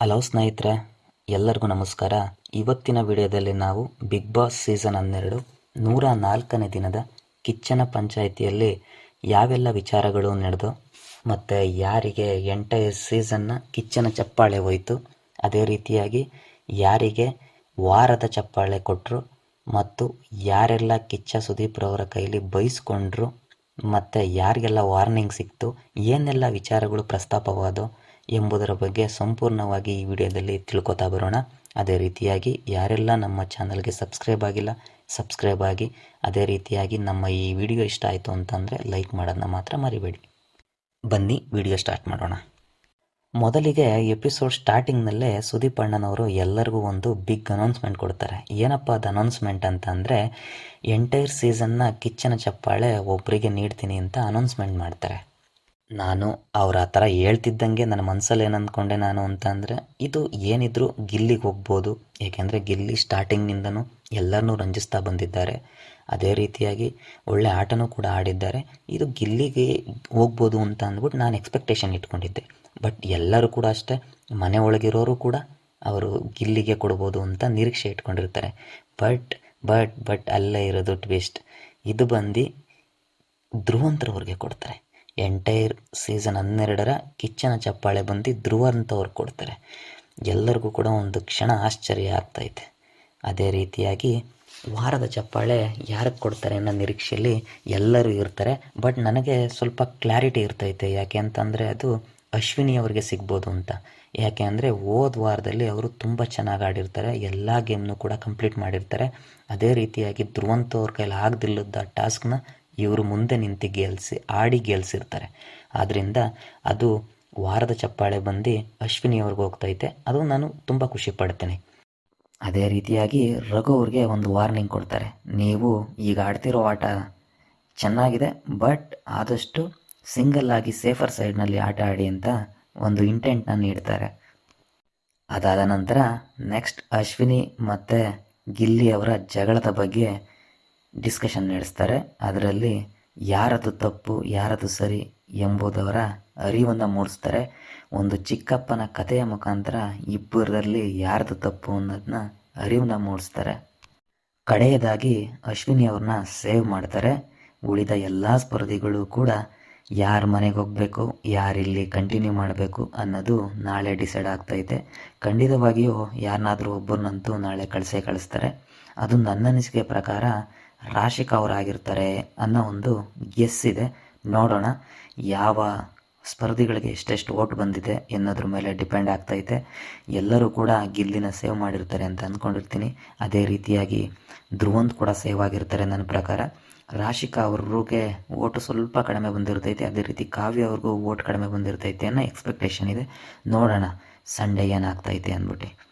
Hello ಸ್ನೇಹಿತರೆ, ಎಲ್ಲರಿಗೂ ನಮಸ್ಕಾರ. ಇವತ್ತಿನ ವಿಡಿಯೋದಲ್ಲಿ ನಾವು ಬಿಗ್ ಬಾಸ್ ಸೀಸನ್ ಹನ್ನೆರಡು, ನೂರ ನಾಲ್ಕನೇ ದಿನದ ಕಿಚ್ಚನ ಪಂಚಾಯಿತಿಯಲ್ಲಿ ಯಾವೆಲ್ಲ ವಿಚಾರಗಳು ನಡೆದು ಮತ್ತು ಯಾರಿಗೆ ಎಂಟೈರ್ ಸೀಸನ್ನ ಕಿಚ್ಚನ ಚಪ್ಪಾಳೆ ಹೋಯಿತು, ಅದೇ ರೀತಿಯಾಗಿ ಯಾರಿಗೆ ವಾರದ ಚಪ್ಪಾಳೆ ಕೊಟ್ಟರು ಮತ್ತು ಯಾರೆಲ್ಲ ಕಿಚ್ಚ ಸುದೀಪ್ರವರ ಕೈಲಿ ಬೈಸ್ಕೊಂಡ್ರು, ಮತ್ತು ಯಾರಿಗೆಲ್ಲ ವಾರ್ನಿಂಗ್ ಸಿಕ್ತು, ಏನೆಲ್ಲ ವಿಚಾರಗಳು ಪ್ರಸ್ತಾಪವಾದವು ಎಂಬುದರ ಬಗ್ಗೆ ಸಂಪೂರ್ಣವಾಗಿ ಈ ವಿಡಿಯೋದಲ್ಲಿ ತಿಳ್ಕೊತಾ ಬರೋಣ. ಅದೇ ರೀತಿಯಾಗಿ ಯಾರೆಲ್ಲ ನಮ್ಮ ಚಾನಲ್ಗೆ ಸಬ್ಸ್ಕ್ರೈಬ್ ಆಗಿಲ್ಲ, ಸಬ್ಸ್ಕ್ರೈಬ್ ಆಗಿ. ಅದೇ ರೀತಿಯಾಗಿ ನಮ್ಮ ಈ ವಿಡಿಯೋ ಇಷ್ಟ ಆಯಿತು ಅಂತಂದರೆ ಲೈಕ್ ಮಾಡೋದನ್ನ ಮಾತ್ರ ಮರಿಬೇಡಿ. ಬನ್ನಿ, ವಿಡಿಯೋ ಸ್ಟಾರ್ಟ್ ಮಾಡೋಣ. ಮೊದಲಿಗೆ ಎಪಿಸೋಡ್ ಸ್ಟಾರ್ಟಿಂಗ್ನಲ್ಲೇ ಸುದೀಪ್ ಅಣ್ಣನವರು ಎಲ್ಲರಿಗೂ ಒಂದು ಬಿಗ್ ಅನೌನ್ಸ್ಮೆಂಟ್ ಕೊಡ್ತಾರೆ. ಏನಪ್ಪ ಅದು ಅನೌನ್ಸ್ಮೆಂಟ್ ಅಂತ ಅಂದರೆ ಎಂಟೈರ್ ಸೀಸನ್ನ ಕಿಚ್ಚನ ಚಪ್ಪಾಳೆ ಒಬ್ಬರಿಗೆ ನೀಡ್ತೀನಿ ಅಂತ ಅನೌನ್ಸ್ಮೆಂಟ್ ಮಾಡ್ತಾರೆ. ನಾನು ಅವ್ರ ಆ ಥರ ಹೇಳ್ತಿದ್ದಂಗೆ ನನ್ನ ಮನಸ್ಸಲ್ಲಿ ಏನು ಅಂದ್ಕೊಂಡೆ ನಾನು ಅಂತ ಅಂದರೆ ಇದು ಏನಿದ್ರು ಗಿಲ್ಲಿಗೆ ಹೋಗ್ಬೋದು. ಏಕೆಂದರೆ ಗಿಲ್ಲಿ ಸ್ಟಾರ್ಟಿಂಗ್ನಿಂದನೂ ಎಲ್ಲರನ್ನೂ ರಂಜಿಸ್ತಾ ಬಂದಿದ್ದಾರೆ. ಅದೇ ರೀತಿಯಾಗಿ ಒಳ್ಳೆ ಆಟನೂ ಕೂಡ ಆಡಿದ್ದಾರೆ. ಇದು ಗಿಲ್ಲಿಗೆ ಹೋಗ್ಬೋದು ಅಂತ ಅಂದ್ಬಿಟ್ಟು ನಾನು ಎಕ್ಸ್ಪೆಕ್ಟೇಷನ್ ಇಟ್ಕೊಂಡಿದ್ದೆ. ಬಟ್ ಎಲ್ಲರೂ ಕೂಡ ಅಷ್ಟೇ, ಮನೆ ಒಳಗಿರೋರು ಕೂಡ ಅವರು ಗಿಲ್ಲಿಗೆ ಕೊಡ್ಬೋದು ಅಂತ ನಿರೀಕ್ಷೆ ಇಟ್ಕೊಂಡಿರ್ತಾರೆ. ಬಟ್ ಬಟ್ ಬಟ್ ಅಲ್ಲೇ ಇರೋದು ಟ್ವಿಸ್ಟ್ ಇದು ಬಂದು ಧ್ರುವಂತರವ್ರಿಗೆ ಕೊಡ್ತಾರೆ. ಎಂಟೈರ್ ಸೀಸನ್ ಹನ್ನೆರಡರ ಕಿಚ್ಚನ ಚಪ್ಪಾಳೆ ಬಂದು ಧ್ರುವ ಅಂತವ್ರು ಕೊಡ್ತಾರೆ. ಎಲ್ಲರಿಗೂ ಕೂಡ ಒಂದು ಕ್ಷಣ ಆಶ್ಚರ್ಯ ಆಗ್ತೈತೆ. ಅದೇ ರೀತಿಯಾಗಿ ವಾರದ ಚಪ್ಪಾಳೆ ಯಾರಿಗೆ ಕೊಡ್ತಾರೆ ಅನ್ನೋ ನಿರೀಕ್ಷೆಯಲ್ಲಿ ಎಲ್ಲರೂ ಇರ್ತಾರೆ. ಬಟ್ ನನಗೆ ಸ್ವಲ್ಪ ಕ್ಲಾರಿಟಿ ಇರ್ತೈತೆ. ಯಾಕೆ ಅಂತಂದರೆ ಅದು ಅಶ್ವಿನಿ ಅವರಿಗೆ ಸಿಗ್ಬೋದು ಅಂತ. ಯಾಕೆ ಅಂದರೆ ಹೋದ ವಾರದಲ್ಲಿ ಅವರು ತುಂಬ ಚೆನ್ನಾಗಿ ಆಡಿರ್ತಾರೆ. ಎಲ್ಲ ಗೇಮ್ನು ಕೂಡ ಕಂಪ್ಲೀಟ್ ಮಾಡಿರ್ತಾರೆ. ಅದೇ ರೀತಿಯಾಗಿ ಧ್ರುವಂತ ಅವ್ರ ಕೈಲಿ ಆಗದಿಲ್ಲದ ಟಾಸ್ಕ್ನ ಇವರು ಮುಂದೆ ನಿಂತು ಗೆಲ್ಸಿ, ಆಡಿ ಗೆಲ್ಸಿರ್ತಾರೆ. ಆದ್ದರಿಂದ ಅದು ವಾರದ ಚಪ್ಪಾಳೆ ಬಂದು ಅಶ್ವಿನಿ ಅವ್ರಿಗೆ ಹೋಗ್ತೈತೆ. ಅದು ನಾನು ತುಂಬ ಖುಷಿ ಪಡ್ತೇನೆ. ಅದೇ ರೀತಿಯಾಗಿ ರಘು ಅವ್ರಿಗೆ ಒಂದು ವಾರ್ನಿಂಗ್ ಕೊಡ್ತಾರೆ. ನೀವು ಈಗ ಆಡ್ತಿರೋ ಆಟ ಚೆನ್ನಾಗಿದೆ ಬಟ್ ಆದಷ್ಟು ಸಿಂಗಲ್ ಆಗಿ ಸೇಫರ್ ಸೈಡ್ನಲ್ಲಿ ಆಟ ಆಡಿ ಅಂತ ಒಂದು ಇಂಟೆಂಟ್ನ ನೀಡ್ತಾರೆ. ಅದಾದ ನಂತರ ನೆಕ್ಸ್ಟ್ ಅಶ್ವಿನಿ ಮತ್ತು ಗಿಲ್ಲಿ ಅವರ ಜಗಳದ ಬಗ್ಗೆ ಡಿಸ್ಕಷನ್ ನಡೆಸ್ತಾರೆ. ಅದರಲ್ಲಿ ಯಾರದು ತಪ್ಪು ಯಾರದು ಸರಿ ಎಂಬುದವರ ಅರಿವನ್ನು ಮೂಡಿಸ್ತಾರೆ. ಒಂದು ಚಿಕ್ಕಪ್ಪನ ಕಥೆಯ ಮುಖಾಂತರ ಇಬ್ಬರಲ್ಲಿ ಯಾರದು ತಪ್ಪು ಅನ್ನೋದನ್ನ ಅರಿವನ್ನ ಮೂಡಿಸ್ತಾರೆ. ಕಡೆಯದಾಗಿ ಅಶ್ವಿನಿ ಅವ್ರನ್ನ ಸೇವ್ ಮಾಡ್ತಾರೆ. ಉಳಿದ ಎಲ್ಲ ಸ್ಪರ್ಧಿಗಳು ಕೂಡ ಯಾರ ಮನೆಗೆ ಹೋಗಬೇಕು ಯಾರಿಲ್ಲಿ ಕಂಟಿನ್ಯೂ ಮಾಡಬೇಕು ಅನ್ನೋದು ನಾಳೆ ಡಿಸೈಡ್ ಆಗ್ತೈತೆ ಖಂಡಿತವಾಗಿಯೂ ಯಾರನ್ನಾದರೂ ಒಬ್ಬರನ್ನಂತೂ ನಾಳೆ ಕಳಿಸೇ ಕಳಿಸ್ತಾರೆ. ಅದು ನನ್ನ ಅನಿಸಿಕೆ ಪ್ರಕಾರ ರಾಶಿಕಾ ಅವರಾಗಿರ್ತಾರೆ ಅನ್ನೋ ಒಂದು ಗೆಸ್ ಇದೆ. ನೋಡೋಣ ಯಾವ ಸ್ಪರ್ಧಿಗಳಿಗೆ ಎಷ್ಟೆಷ್ಟು ಓಟ್ ಬಂದಿದೆ ಎನ್ನೋದ್ರ ಮೇಲೆ ಡಿಪೆಂಡ್ ಆಗ್ತೈತೆ ಎಲ್ಲರೂ ಕೂಡ ಗಿಲ್ಲಿನ ಸೇವ್ ಮಾಡಿರ್ತಾರೆ ಅಂತ ಅಂದ್ಕೊಂಡಿರ್ತೀನಿ ಅದೇ ರೀತಿಯಾಗಿ ಧ್ರುವಂತ್ ಕೂಡ ಸೇವ್ ಆಗಿರ್ತಾರೆ ನನ್ನ ಪ್ರಕಾರ. ರಾಶಿಕಾ ಅವ್ರಿಗೆ ಓಟು ಸ್ವಲ್ಪ ಕಡಿಮೆ ಬಂದಿರ್ತೈತೆ. ಅದೇ ರೀತಿ ಕಾವ್ಯ ಅವ್ರಿಗೂ ಓಟ್ ಕಡಿಮೆ ಬಂದಿರ್ತೈತೆ ಅನ್ನೋ ಎಕ್ಸ್ಪೆಕ್ಟೇಷನ್ ಇದೆ. ನೋಡೋಣ ಸಂಡೇ ಏನಾಗ್ತೈತೆ ಅಂದ್ಬಿಟ್ಟು.